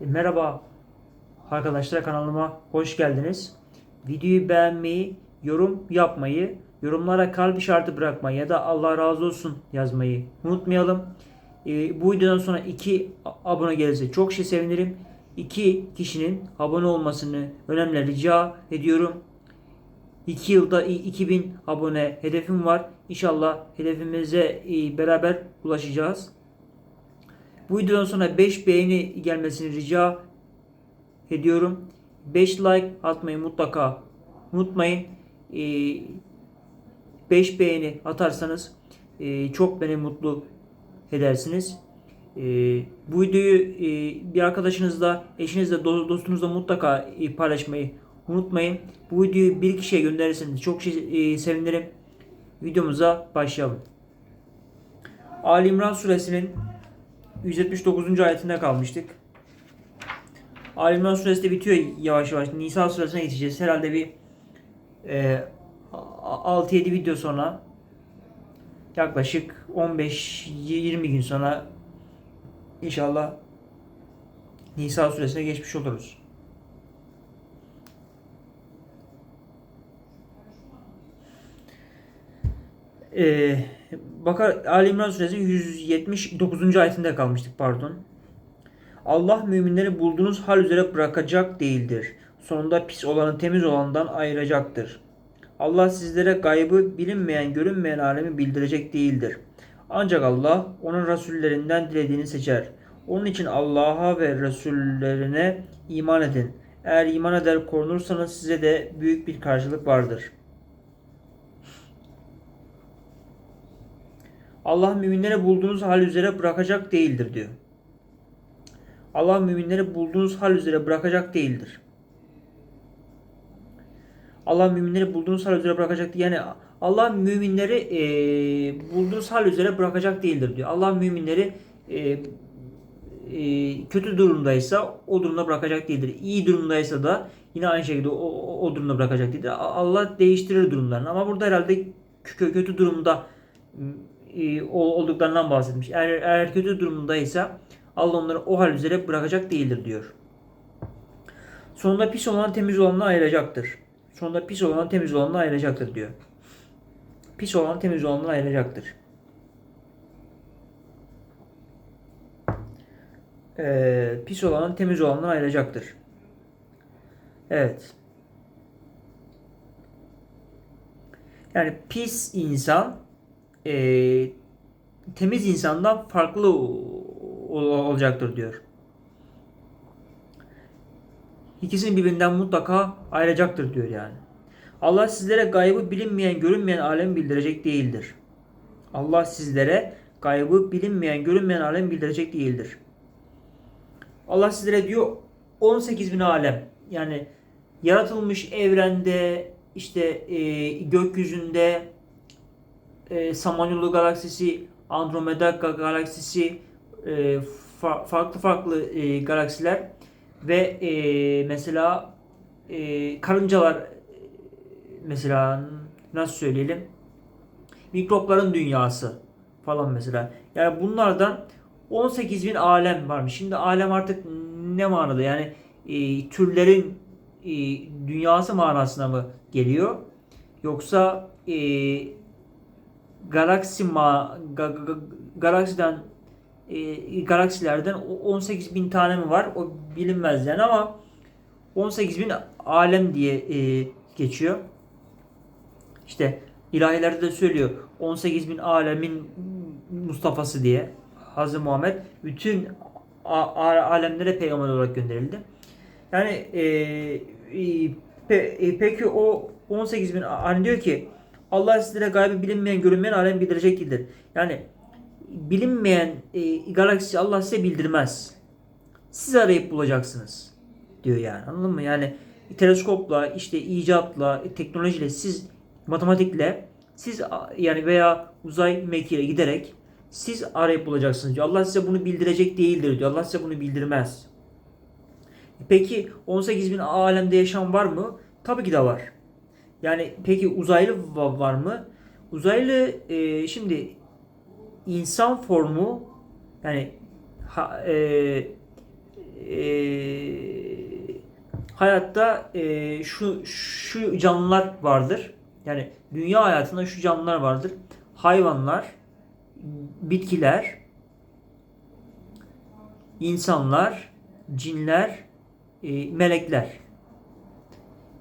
E, Merhaba arkadaşlar kanalıma hoş geldiniz. Videoyu beğenmeyi, yorum yapmayı, yorumlara kalp işareti bırakmayı ya da Allah razı olsun yazmayı unutmayalım. E, bu videodan sonra 2 abone gelirse çok şey sevinirim. 2 kişinin abone olmasını önemli rica ediyorum. 2 yılda i- 2000 abone hedefim var. İnşallah hedefimize e, beraber ulaşacağız. Bu videodan sonra 5 beğeni gelmesini rica ediyorum. 5 like atmayı mutlaka unutmayın. 5 beğeni atarsanız e, çok beni mutlu edersiniz. E, Bu videoyu e, bir arkadaşınızla, eşinizle, do- dostunuzla mutlaka e, paylaşmayı unutmayın. Bu videoyu bir kişiye gönderirseniz çok sevinirim. Videomuza başlayalım. Ali İmran suresinin 179. ayetinde kalmıştık. Ali İmran suresi de bitiyor yavaş yavaş. Nisa suresine geçeceğiz. Herhalde bir e, 6-7 video sonra yaklaşık 15-20 gün sonra inşallah Nisa suresine geçmiş oluruz. Ee, Bakar Ali İmran suresi 179. ayetinde kalmıştık pardon. Allah müminleri bulduğunuz hal üzere bırakacak değildir. Sonunda pis olanı temiz olandan ayıracaktır. Allah sizlere gaybı bilinmeyen görünmeyen alemi bildirecek değildir. Ancak Allah onun rasullerinden dilediğini seçer. Onun için Allah'a ve Resullerine iman edin. Eğer iman eder korunursanız size de büyük bir karşılık vardır.'' Allah müminlere bulduğunuz hal üzere bırakacak değildir diyor. Allah müminleri bulduğunuz hal üzere bırakacak değildir. Allah müminleri bulduğunuz hal üzere bırakacak yani Allah müminleri e, bulduğunuz hal üzere bırakacak değildir diyor. Allah müminleri e, e, kötü durumdaysa o durumda bırakacak değildir. İyi durumdaysa da yine aynı şekilde o, o, durumda bırakacak değildir. Allah değiştirir durumlarını ama burada herhalde kö- kötü durumda e, ol- olduklarından bahsetmiş. Eğer, eğer kötü durumdaysa Allah onları o hal üzere bırakacak değildir diyor. Sonunda pis olan temiz olanla ayıracaktır. Sonunda pis olan temiz olanla ayıracaktır diyor. Pis olan temiz olanla ayıracaktır. Ee, pis olan temiz olanla ayıracaktır. Evet. Yani pis insan e, temiz insandan farklı ol- olacaktır diyor. İkisini birbirinden mutlaka ayıracaktır diyor yani. Allah sizlere gaybı bilinmeyen, görünmeyen alem bildirecek değildir. Allah sizlere gaybı bilinmeyen, görünmeyen alem bildirecek değildir. Allah sizlere diyor 18 bin alem yani yaratılmış evrende işte e, gökyüzünde e, Samanyolu galaksisi, Andromeda ga- galaksisi, e, fa- farklı farklı e, galaksiler ve e, mesela e, karıncalar e, mesela nasıl söyleyelim mikropların dünyası falan mesela. Yani bunlardan 18 bin alem varmış. Şimdi alem artık ne manada yani e, türlerin e, dünyası manasına mı geliyor? Yoksa e, galaksi ma ga- ga- ga- galaksiden e, galaksilerden o 18 bin tane mi var? O bilinmez yani ama 18 bin alem diye e, geçiyor. İşte ilahilerde de söylüyor 18 bin alemin Mustafa'sı diye Hazreti Muhammed bütün alemlere peygamber olarak gönderildi. Yani e, e, pe- e, peki o 18 bin hani diyor ki Allah sizlere gaybı bilinmeyen görünmeyen alem bildirecek değildir. Yani bilinmeyen e, galaksi Allah size bildirmez. Siz arayıp bulacaksınız diyor yani. Anladın mı? Yani teleskopla, işte icatla, teknolojiyle siz matematikle siz yani veya uzay mekiğiyle giderek siz arayıp bulacaksınız diyor. Allah size bunu bildirecek değildir diyor. Allah size bunu bildirmez. Peki 18 bin alemde yaşam var mı? Tabii ki de var. Yani peki uzaylı va- var mı? Uzaylı e, şimdi insan formu yani ha, e, e, hayatta e, şu şu canlılar vardır. Yani dünya hayatında şu canlılar vardır. Hayvanlar, bitkiler, insanlar, cinler, e, melekler.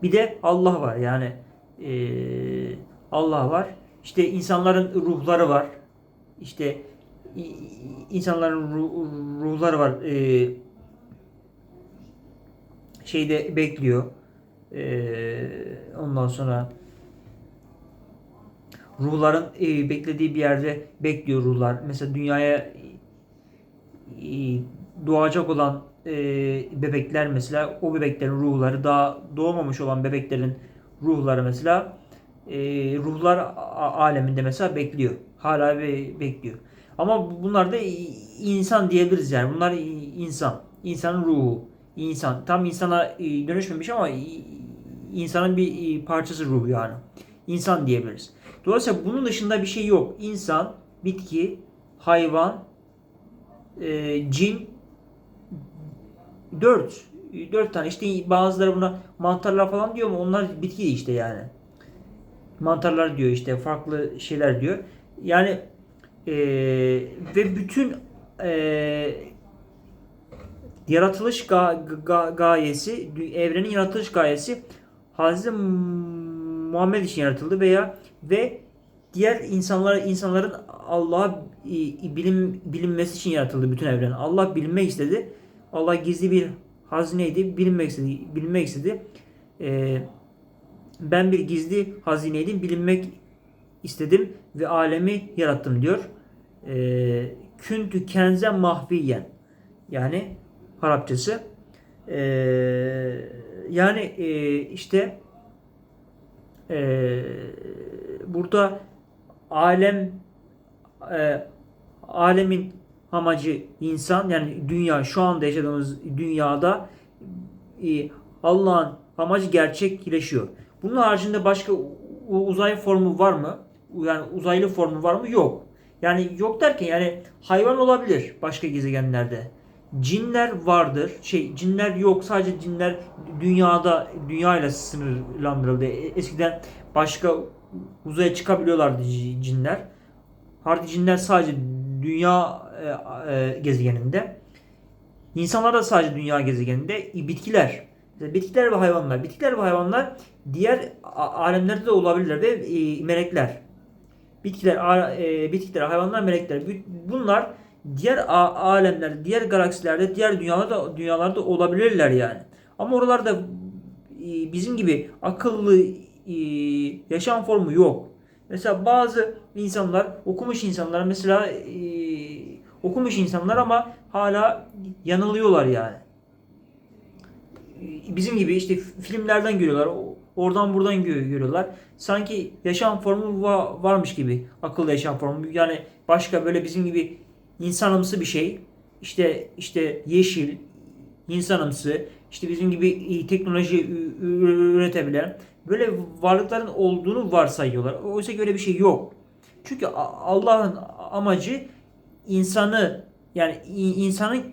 Bir de Allah var. Yani e, Allah var. İşte insanların ruhları var. İşte insanların ru- ruhları var. E, şeyde bekliyor. E, ondan sonra ruhların e, beklediği bir yerde bekliyor ruhlar. Mesela dünyaya e, doğacak olan e, bebekler mesela o bebeklerin ruhları daha doğmamış olan bebeklerin ruhları mesela e, ruhlar aleminde mesela bekliyor. Hala be- bekliyor. Ama bunlar da insan diyebiliriz yani. Bunlar insan. İnsanın ruhu. İnsan. Tam insana e, dönüşmemiş ama insanın bir e, parçası ruhu yani. İnsan diyebiliriz. Dolayısıyla bunun dışında bir şey yok. İnsan, bitki, hayvan, e, cin, dört. Dört tane. İşte bazıları buna mantarlar falan diyor ama onlar bitki işte yani. Mantarlar diyor işte farklı şeyler diyor. Yani e, ve bütün e, yaratılış ga- ga- gayesi, evrenin yaratılış gayesi Hazreti Muhammed için yaratıldı veya ve diğer insanlar insanların Allah'a bilim bilinmesi için yaratıldı bütün evren. Allah bilinmek istedi. Allah gizli bir hazineydi. Bilinmek istedi. Bilinmek istedi. Ee, ben bir gizli hazineydim. Bilinmek istedim ve alemi yarattım diyor. Ee, küntü kenze mahviyen. Yani Arapçası. Ee, yani e, işte e, burada alem e, alemin amacı insan yani dünya şu anda yaşadığımız dünyada e, Allah'ın amacı gerçekleşiyor. Bunun haricinde başka uzay formu var mı? Yani uzaylı formu var mı? Yok. Yani yok derken yani hayvan olabilir başka gezegenlerde. Cinler vardır. Şey cinler yok. Sadece cinler dünyada dünyayla sınırlandırıldı. E- Eskiden başka uzaya çıkabiliyorlardı cinler. Harbi cinler sadece dünya e, e, gezegeninde. İnsanlar da sadece dünya gezegeninde. E, Bitkiler. Bitkiler ve hayvanlar. Bitkiler ve hayvanlar diğer alemlerde de olabilirler ve e, melekler. Bitkiler, e, bitkiler, hayvanlar, melekler. Bu- Bunlar diğer alemlerde, diğer galaksilerde, diğer dünyalarda dünyalarda olabilirler yani. Ama oralarda e, bizim gibi akıllı e, yaşam formu yok. Mesela bazı insanlar, okumuş insanlar mesela e, okumuş insanlar ama hala yanılıyorlar yani. Bizim gibi işte filmlerden görüyorlar, oradan buradan gö- görüyorlar. Sanki yaşam formu va- varmış gibi, akıllı yaşam formu. Yani başka böyle bizim gibi insanımsı bir şey. İşte işte yeşil, insanımsı, işte bizim gibi teknoloji üretebilen böyle varlıkların olduğunu varsayıyorlar. Oysa ki öyle bir şey yok. Çünkü Allah'ın amacı insanı yani insanın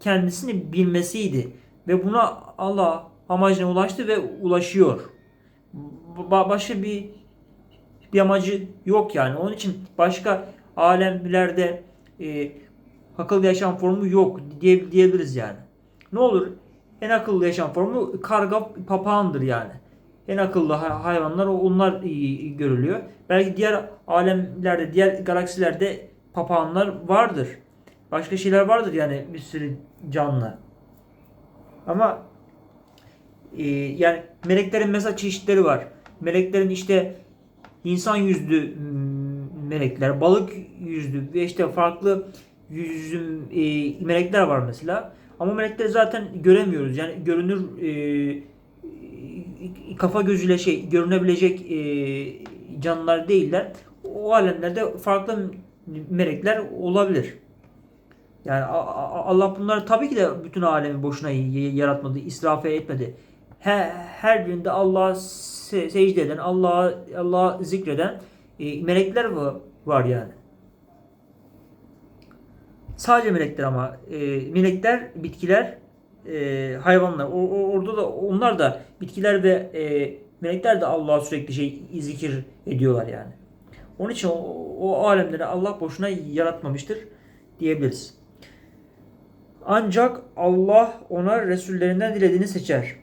kendisini bilmesiydi ve buna Allah amacına ulaştı ve ulaşıyor. Ba- başka bir bir amacı yok yani. Onun için başka alemlerde e, akıllı yaşam formu yok diye, diyebiliriz yani. Ne olur? En akıllı yaşam formu karga papağandır yani. En akıllı hay- hayvanlar onlar görülüyor. Belki diğer alemlerde, diğer galaksilerde papağanlar vardır. Başka şeyler vardır yani bir sürü canlı. Ama e, yani meleklerin mesela çeşitleri var. Meleklerin işte insan yüzlü mm, melekler, balık yüzlü ve işte farklı yüzüm e, melekler var mesela. Ama melekleri zaten göremiyoruz. Yani görünür e, kafa gözüyle şey görünebilecek e, canlılar değiller. O alemlerde farklı melekler olabilir. Yani Allah bunları tabii ki de bütün alemi boşuna yaratmadı, israf etmedi. Her, her birinde Allah'a se- secde eden, Allah'a Allah'a zikreden e, melekler va- var yani. Sadece melekler ama e, melekler, bitkiler, e, hayvanlar. Orada da onlar da bitkiler ve melekler de Allah'a sürekli şey zikir ediyorlar yani. Onun için o, o alemleri Allah boşuna yaratmamıştır diyebiliriz. Ancak Allah ona Resullerinden dilediğini seçer.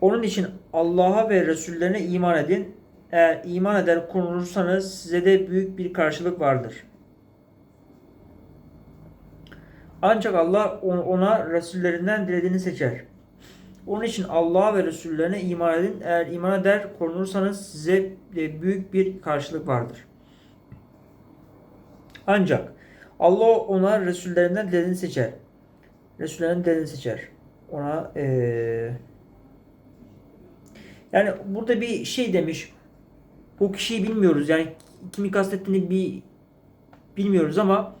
Onun için Allah'a ve Resullerine iman edin. Eğer iman eder konulursanız size de büyük bir karşılık vardır. Ancak Allah on- ona Resullerinden dilediğini seçer. Onun için Allah'a ve Resullerine iman edin. Eğer iman eder korunursanız size büyük bir karşılık vardır. Ancak Allah ona Resullerinden dilediğini seçer. Resullerinden dilediğini seçer. Ona eee yani burada bir şey demiş. O kişiyi bilmiyoruz. Yani kimi kastettiğini bir bilmiyoruz ama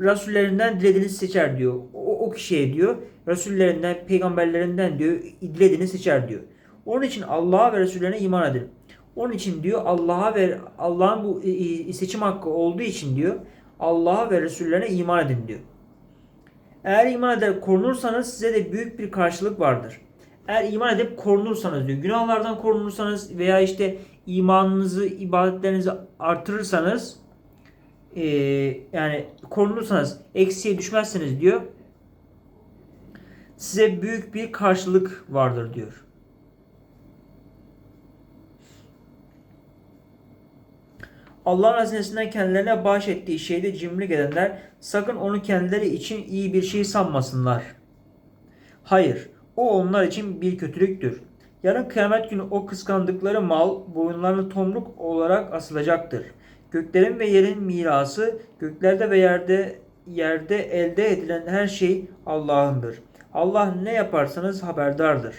Resullerinden dilediğini seçer diyor. O, kişiye diyor. Resullerinden, peygamberlerinden diyor. Dilediğini seçer diyor. Onun için Allah'a ve Resullerine iman edin. Onun için diyor Allah'a ve Allah'ın bu e, e, seçim hakkı olduğu için diyor Allah'a ve Resullerine iman edin diyor. Eğer iman eder korunursanız size de büyük bir karşılık vardır. Eğer iman edip korunursanız diyor. Günahlardan korunursanız veya işte imanınızı, ibadetlerinizi artırırsanız eee, yani korunursanız eksiye düşmezseniz diyor size büyük bir karşılık vardır diyor. Allah'ın hazinesinden kendilerine bahşettiği şeyde cimrilik edenler sakın onu kendileri için iyi bir şey sanmasınlar. Hayır, o onlar için bir kötülüktür. Yarın kıyamet günü o kıskandıkları mal boyunlarını tomruk olarak asılacaktır. Göklerin ve yerin mirası, göklerde ve yerde yerde elde edilen her şey Allah'ındır. Allah ne yaparsanız haberdardır.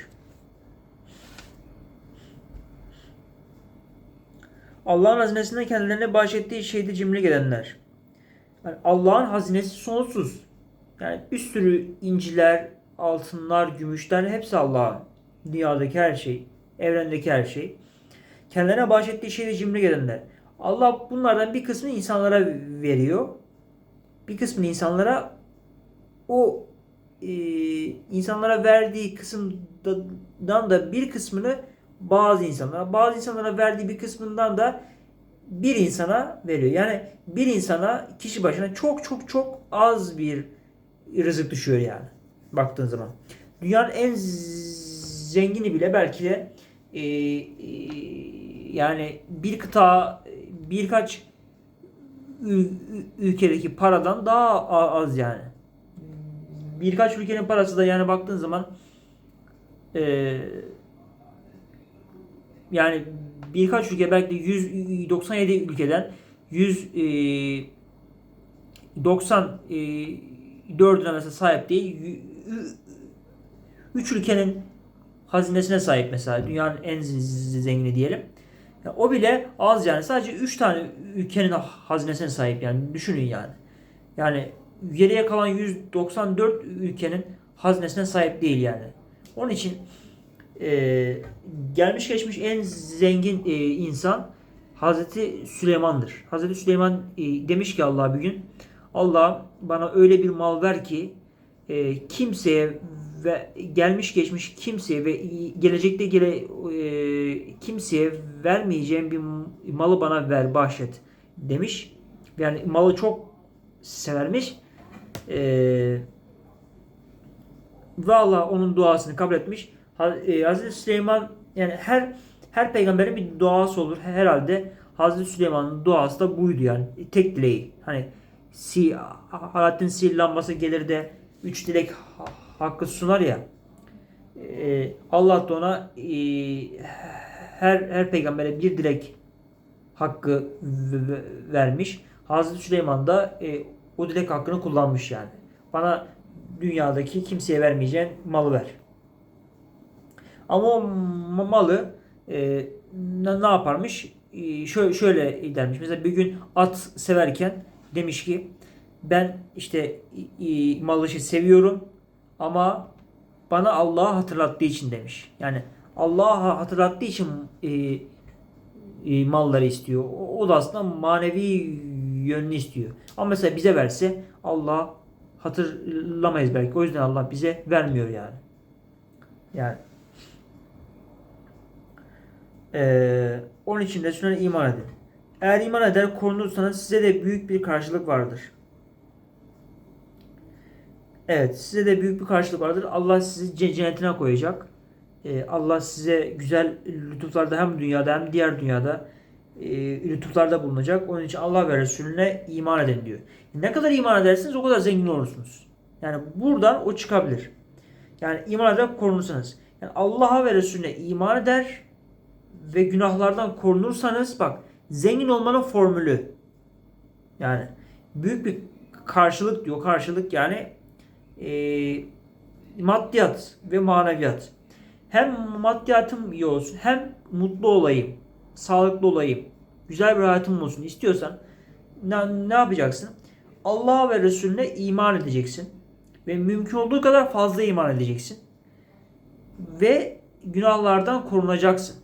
Allah'ın hazinesinden kendilerine bahşettiği şeyde cimrilik edenler. Yani Allah'ın hazinesi sonsuz. Yani bir sürü inciler, altınlar, gümüşler hepsi Allah'ın. Dünyadaki her şey, evrendeki her şey. Kendilerine bahşettiği şeyde cimrilik edenler. Allah bunlardan bir kısmını insanlara veriyor. Bir kısmını insanlara o e, insanlara verdiği kısımdan da bir kısmını bazı insanlara, bazı insanlara verdiği bir kısmından da bir insana veriyor. Yani bir insana kişi başına çok çok çok az bir rızık düşüyor yani baktığın zaman. Dünyanın en zengini bile belki de e, e, yani bir kıta birkaç ül- ül- ülkedeki paradan daha az yani. Birkaç ülkenin parası da yani baktığın zaman e, yani birkaç ülke belki de 197 ülkeden 194'üne mesela sahip değil. 3 ülkenin hazinesine sahip mesela dünyanın en zengini diyelim. Ya o bile az yani sadece 3 tane ülkenin hazinesine sahip yani düşünün yani. Yani geriye kalan 194 ülkenin hazinesine sahip değil yani. Onun için e, gelmiş geçmiş en zengin e, insan Hazreti Süleyman'dır. Hazreti Süleyman e, demiş ki Allah'a bir gün Allah bana öyle bir mal ver ki e, kimseye ve gelmiş geçmiş kimseye ve gelecekte gele e, kimseye vermeyeceğim bir malı bana ver bahşet demiş. Yani malı çok severmiş. E, ve Allah onun duasını kabul etmiş. E, Hazreti Süleyman yani her her peygamberin bir duası olur herhalde. Hazreti Süleyman'ın duası da buydu yani. Tek dileği. Hani si Alaaddin sihir lambası gelir de üç dilek ha- hakkı sunar ya. E, Allah da ona e, her her peygambere bir dilek hakkı vermiş. Hazreti Süleyman da e, o dilek hakkını kullanmış yani. Bana dünyadaki kimseye vermeyeceğin malı ver. Ama o ma- malı e, ne, yaparmış? E, şöyle, şöyle dermiş. Mesela bir gün at severken demiş ki ben işte e, malı şey seviyorum ama bana Allah'ı hatırlattığı için demiş. Yani Allah'ı hatırlattığı için e, e, malları istiyor. O, o da aslında manevi yönünü istiyor. Ama mesela bize verse Allah hatırlamayız belki. O yüzden Allah bize vermiyor yani. Yani ee, onun için Resulüne iman edin. Eğer iman eder korunursanız size de büyük bir karşılık vardır. Evet size de büyük bir karşılık vardır. Allah sizi ce- cennetine koyacak. Ee, Allah size güzel lütuflarda hem dünyada hem diğer dünyada e, lütuflarda bulunacak. Onun için Allah ve Resulüne iman edin diyor. Ne kadar iman ederseniz o kadar zengin olursunuz. Yani buradan o çıkabilir. Yani iman ederek korunursanız. Yani Allah'a ve Resulüne iman eder ve günahlardan korunursanız bak zengin olmanın formülü. Yani büyük bir karşılık diyor. Karşılık yani e, maddiyat ve maneviyat. Hem maddiyatım iyi olsun hem mutlu olayım, sağlıklı olayım, güzel bir hayatım olsun istiyorsan ne, ne yapacaksın? Allah'a ve Resulüne iman edeceksin. Ve mümkün olduğu kadar fazla iman edeceksin. Ve günahlardan korunacaksın.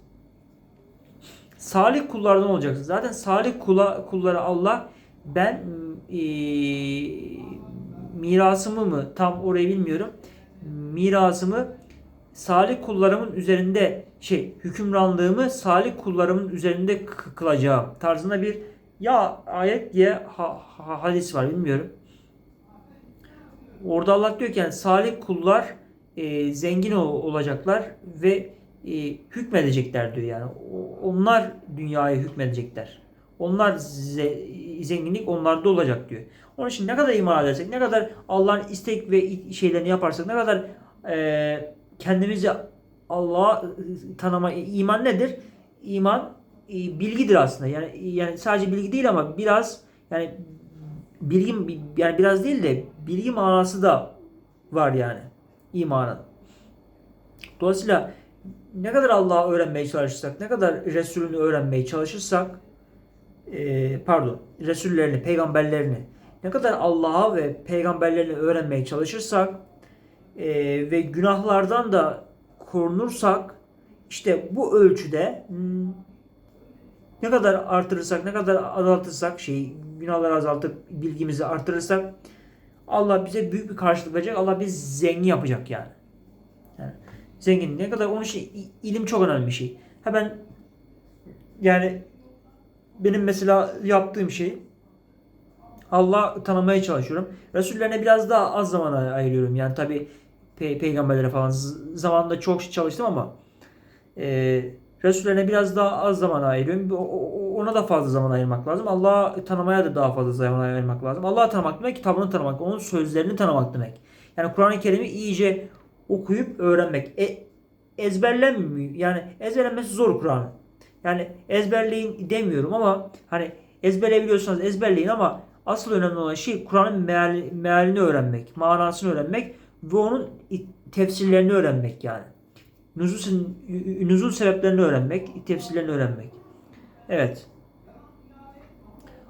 Salih kullardan olacaksın. Zaten salih kula, kullara Allah ben e, mirasımı mı tam orayı bilmiyorum. Mirasımı salih kullarımın üzerinde şey hükümranlığımı salih kullarımın üzerinde kılacağım tarzında bir ya ayet diye ha- ha- hadis var bilmiyorum. Orada Allah diyor ki yani salih kullar e, zengin ol- olacaklar ve e, hükmedecekler diyor yani. Onlar dünyaya hükmedecekler. Onlar ze- zenginlik onlarda olacak diyor. Onun için ne kadar iman edersek, ne kadar Allah'ın istek ve şeylerini yaparsak, ne kadar e, kendimizi Allah'a tanıma iman nedir? İman e, bilgidir aslında. Yani yani sadece bilgi değil ama biraz yani bilgi yani biraz değil de bilgi manası da var yani imanın. Dolayısıyla ne kadar Allah'ı öğrenmeye çalışırsak, ne kadar Resulünü öğrenmeye çalışırsak, e, pardon, Resullerini, peygamberlerini, ne kadar Allah'a ve peygamberlerini öğrenmeye çalışırsak e, ve günahlardan da korunursak, işte bu ölçüde hmm, ne kadar artırırsak, ne kadar azaltırsak, şeyi günahları azaltıp bilgimizi artırırsak Allah bize büyük bir karşılık verecek. Allah bizi zengin yapacak yani. yani zengin ne kadar onun i- ilim çok önemli bir şey. Ha ben yani benim mesela yaptığım şey Allah tanımaya çalışıyorum. Resullerine biraz daha az zaman ay- ayırıyorum. Yani tabi pe- peygamberlere falan zamanında çok çalıştım ama e, Resullerine biraz daha az zaman ayırıyorum. Ona da fazla zaman ayırmak lazım. Allah'ı tanımaya da daha fazla zaman ayırmak lazım. Allah'ı tanımak demek kitabını tanımak, onun sözlerini tanımak demek. Yani Kur'an-ı Kerim'i iyice okuyup öğrenmek. E, ezberlenmiyor. Yani ezberlenmesi zor Kur'an'ın. Yani ezberleyin demiyorum ama hani ezberleyebiliyorsanız ezberleyin ama asıl önemli olan şey Kur'an'ın meal, mealini öğrenmek, manasını öğrenmek ve onun tefsirlerini öğrenmek yani. Nüzul, nüzul sebeplerini öğrenmek, tefsirlerini öğrenmek. Evet.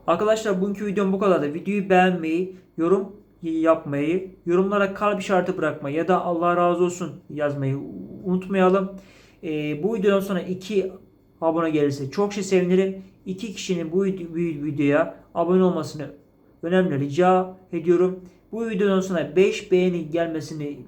Arkadaşlar bugünkü videom bu kadardı. Videoyu beğenmeyi, yorum yapmayı, yorumlara kalp işareti bırakmayı ya da Allah razı olsun yazmayı unutmayalım. Ee, bu videodan sonra iki abone gelirse çok şey sevinirim. İki kişinin bu vid- bu videoya abone olmasını önemli rica ediyorum. Bu videodan sonra 5 beğeni gelmesini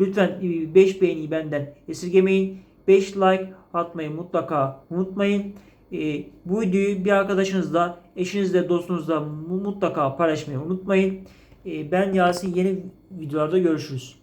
lütfen 5 beğeniyi benden esirgemeyin. 5 like atmayı mutlaka unutmayın. Ee, bu videoyu bir arkadaşınızla, eşinizle, dostunuzla mu- mutlaka paylaşmayı unutmayın. Ee, ben Yasin yeni videolarda görüşürüz.